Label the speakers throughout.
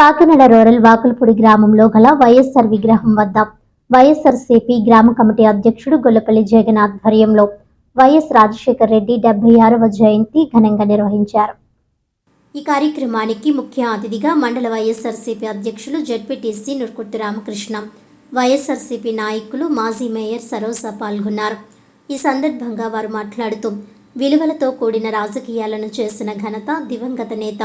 Speaker 1: Kakinada rural Vakulapudi గ్రామంలో గల వైఎస్ఆర్ విగ్రహం వద్ద వైఎస్ఆర్సీపీ గ్రామ కమిటీ అధ్యక్షుడు గొల్లపల్లి జగన్ ఆధ్వర్యంలో వైఎస్ రాజశేఖర రెడ్డి డెబ్బై ఆరవ జయంతి ఘనంగా నిర్వహించారు. ఈ కార్యక్రమానికి ముఖ్య అతిథిగా మండల వైఎస్ఆర్సీపీ అధ్యక్షులు జడ్పీటీసీ నుర్కుర్తి రామకృష్ణ వైఎస్ఆర్సీపీ నాయకులు మాజీ మేయర్ సరోస పాల్గొన్నారు. ఈ సందర్భంగా వారు మాట్లాడుతూ విలువలతో కూడిన రాజకీయాలను చేసిన ఘనత దివంగత నేత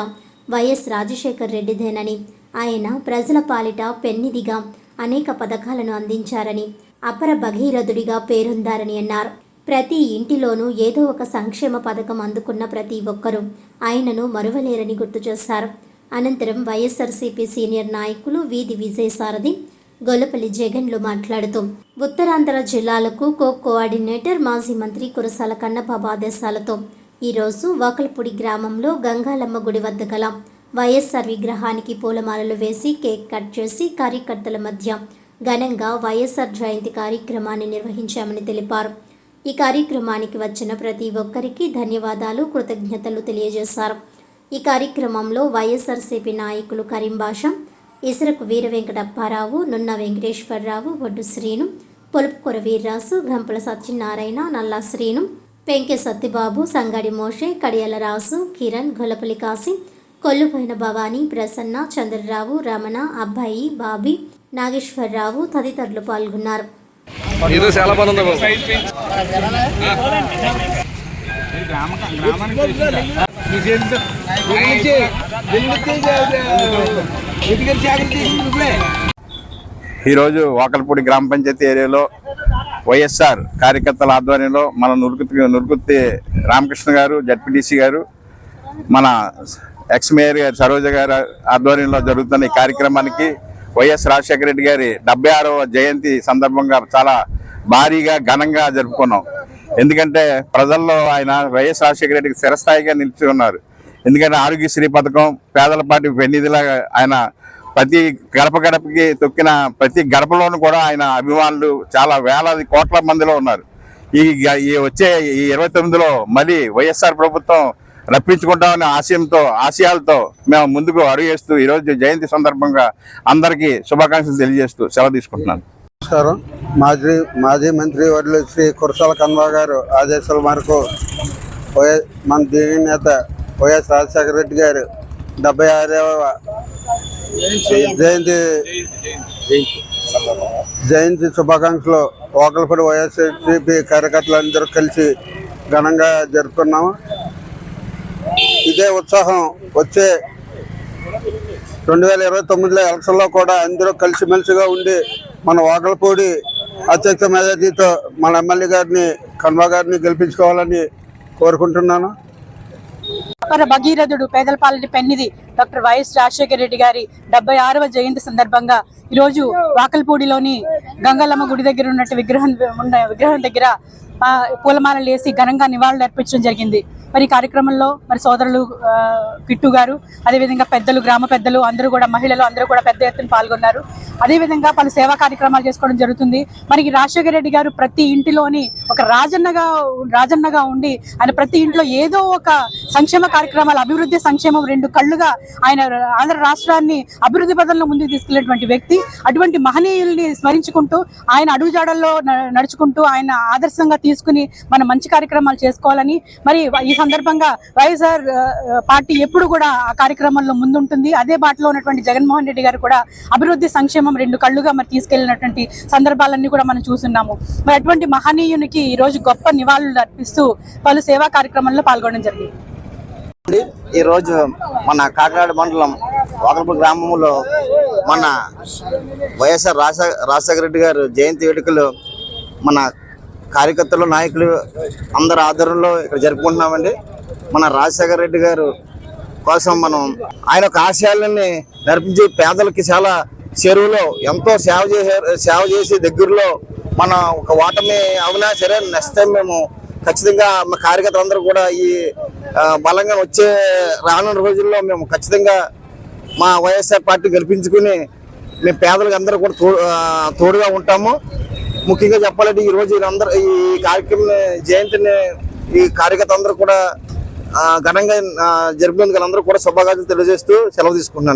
Speaker 1: వైఎస్ రాజశేఖర్ రెడ్డిదేనని. ఆయన ప్రజల పాలిట పెన్నిదిగా అనేక పథకాలను అందించారని అపర భగీరథుడిగా పేరొందారని అన్నారు. ప్రతి ఇంటిలోనూ ఏదో ఒక సంక్షేమ పథకం అందుకున్న ప్రతి ఒక్కరూ ఆయనను మరువలేరని గుర్తు చేశారు. అనంతరం వైఎస్ఆర్సీపీ సీనియర్ నాయకులు వీధి విజయసారథి గొల్లపల్లి జగన్లు మాట్లాడుతూ ఉత్తరాంధ్ర జిల్లాలకు కో కోఆర్డినేటర్ మాజీ మంత్రి కురసాల కన్నబాబు ఆదేశాలతో ఈరోజు వాకల్పూడి గ్రామంలో గంగాలమ్మ గుడి వద్ద గల వైఎస్ఆర్ విగ్రహానికి పూలమాలలు వేసి కేక్ కట్ చేసి కార్యకర్తల మధ్య ఘనంగా వైఎస్ఆర్ జయంతి కార్యక్రమాన్ని నిర్వహించామని తెలిపారు. ఈ కార్యక్రమానికి వచ్చిన ప్రతి ఒక్కరికి ధన్యవాదాలు కృతజ్ఞతలు తెలియజేశారు. ఈ కార్యక్రమంలో వైఎస్ఆర్సీపీ నాయకులు కరీం బాషా ఇసరకు వీర వెంకటప్పారావు నున్న వెంకటేశ్వరరావు బొడ్డు శ్రీను పొలుపుకొర వీర్రాసు గంపల సత్యనారాయణ నల్లా శ్రీను పెంకె సత్యబాబు సంగడి మోషే కడియాల రాసు కిరణ్ గొల్లపల్లి కాసి కొల్లుపోయిన భవానీ ప్రసన్న చంద్రరావు రమణ అబ్బాయి బాబీ నాగేశ్వరరావు తదితరులు పాల్గొన్నారు
Speaker 2: ఇది చాలా
Speaker 3: ఈరోజు వాకల్పూడి గ్రామ పంచాయతీ ఏరియాలో వైఎస్ఆర్ కార్యకర్తల ఆధ్వర్యంలో మన నురుకుతి నురుకుత్తి రామకృష్ణ గారు జడ్పీటీసీ గారు మన ఎక్స్ మేయర్ గారు సరోజ గారు ఆధ్వర్యంలో జరుగుతున్న ఈ కార్యక్రమానికి వైఎస్ రాజశేఖర రెడ్డి గారి డెబ్బై ఆరవ జయంతి సందర్భంగా చాలా భారీగా ఘనంగా జరుపుకున్నాం. ఎందుకంటే ప్రజల్లో ఆయన వైఎస్ రాజశేఖర రెడ్డికి స్థిరస్థాయిగా నిలిచి ఉన్నారు. ఎందుకంటే ఆరోగ్యశ్రీ పథకం పేదల పాటి పెన్నిధిలాగా ఆయన ప్రతి గడప గడపకి తొక్కిన ప్రతి గడపలోనూ కూడా ఆయన అభిమానులు చాలా వేలాది కోట్ల మందిలో ఉన్నారు. ఈ గ- ఈ వచ్చే ఈ ఇరవై తొమ్మిదిలో మళ్ళీ వైఎస్ఆర్ ప్రభుత్వం రప్పించుకుంటామనే ఆశయంతో ఆశయాలతో మేము ముందుకు అరుగేస్తూ ఈరోజు జయంతి సందర్భంగా అందరికీ శుభాకాంక్షలు తెలియజేస్తూ సెలవు తీసుకుంటున్నాను.
Speaker 4: నమస్కారం. మాజీ మాజీ మంత్రి వర్యులు శ్రీ కురసాల కన్వా గారు ఆదేశాల మేరకు వైఎస్ మన దివంగత నేత వైఎస్ రాజశేఖర రెడ్డి గారు డెబ్బై ఆరవ జయంతి. జయంతి శుభాకాంక్షలు. ఓకలపడి వైఎస్ఆర్సీపీ కార్యకర్తలందరూ కలిసి ఘనంగా జరుపుకున్నాము. ఇదే ఉత్సాహం వచ్చే రెండు వేల ఇరవై తొమ్మిదిలో ఎలక్షన్లో కూడా అందరూ కలిసిమెలిసిగా ఉండి మన వాకలపూడి అత్యక్ష మెజార్టీతో మన ఎమ్మెల్యే గారిని కన్వా గారిని గెలిపించుకోవాలని కోరుకుంటున్నాను.
Speaker 5: అపర భగీరథుడు పేదల పాలటి పెన్నిది డాక్టర్ వైఎస్ రాజశేఖర రెడ్డి గారి డెబ్బై ఆరవ జయంతి సందర్భంగా ఈరోజు వాకల్పూడిలోని గంగలమ్మ గుడి దగ్గర ఉన్నట్టు విగ్రహం ఉన్న విగ్రహం దగ్గర ఆ, పూలమాలలు వేసి ఘనంగా నివాళులు అర్పించడం జరిగింది. మరి కార్యక్రమంలో మరి సోదరులు కిట్టు గారు అదేవిధంగా పెద్దలు గ్రామ పెద్దలు అందరూ కూడా మహిళలు అందరూ కూడా పెద్ద ఎత్తున పాల్గొన్నారు. అదేవిధంగా పలు సేవా కార్యక్రమాలు చేసుకోవడం జరుగుతుంది. మనకి రాజశేఖర రెడ్డి గారు ప్రతి ఇంటిలోని ఒక రాజన్నగా రాజన్నగా ఉండి ఆయన ప్రతి ఇంట్లో ఏదో ఒక సంక్షేమ కార్యక్రమాలు అభివృద్ధి సంక్షేమం రెండు కళ్ళుగా ఆయన ఆంధ్ర రాష్ట్రాన్ని అభివృద్ధి పదంలో ముందుకు తీసుకెళ్ళేటువంటి వ్యక్తి. అటువంటి మహనీయుల్ని స్మరించుకుంటూ ఆయన అడుగుజాడల్లో న- నడుచుకుంటూ ఆయన ఆదర్శంగా తీసుకుని మనం మంచి కార్యక్రమాలు చేసుకోవాలని మరి ఈ సందర్భంగా వైఎస్ఆర్ పార్టీ ఎప్పుడు కూడా ఆ కార్యక్రమంలో ముందుంటుంది. అదే బాటలో ఉన్నటువంటి జగన్మోహన్ రెడ్డి గారు కూడా అభివృద్ధి సంక్షేమం రెండు కళ్ళుగా మరి తీసుకెళ్ళినటువంటి సందర్భాలన్నీ కూడా మనం చూస్తున్నాము. మరి అటువంటి మహనీయునికి ఈ రోజు గొప్ప నివాళులు అర్పిస్తూ పలు సేవా కార్యక్రమంలో పాల్గొనడం జరిగింది.
Speaker 6: ఈ రోజు మన కాకినాడ మండలం వాకలపూడి గ్రామంలో మన వైఎస్ఆర్ రాజశేఖర రెడ్డి గారు జయంతి వేడుకలు మన కార్యకర్తలు నాయకులు అందరి ఆధ్వర్యంలో ఇక్కడ జరుపుకుంటున్నామండి. మన రాజశేఖర రెడ్డి గారు కోసం మనం ఆయన యొక్క ఆశయాలని నడిపించి పేదలకి చాలా చెరువులో ఎంతో సేవ చేశారు సేవ చేసి దగ్గరలో మన ఒక ఓటమి అవునా సరే నెక్స్ట్ టైం మేము ఖచ్చితంగా మా కార్యకర్తలందరూ కూడా ఈ బలంగా వచ్చే రానున్న రోజుల్లో మేము ఖచ్చితంగా మా వైఎస్ఆర్ పార్టీ గెలిపించుకుని మేము పేదలకు అందరూ కూడా తో తోడుగా ఉంటాము. ముఖ్యంగా చెప్పాలంటే ఈ రోజు వీళ్ళందరూ ఈ కార్యక్రమం జయంతిని ఈ కార్యకర్త అందరూ కూడా ఆ, ఘనంగా ఆ, జరిపినందుకు అందరూ కూడా శుభాకాంక్షలు తెలియజేస్తూ సెలవు తీసుకుంటున్నాను.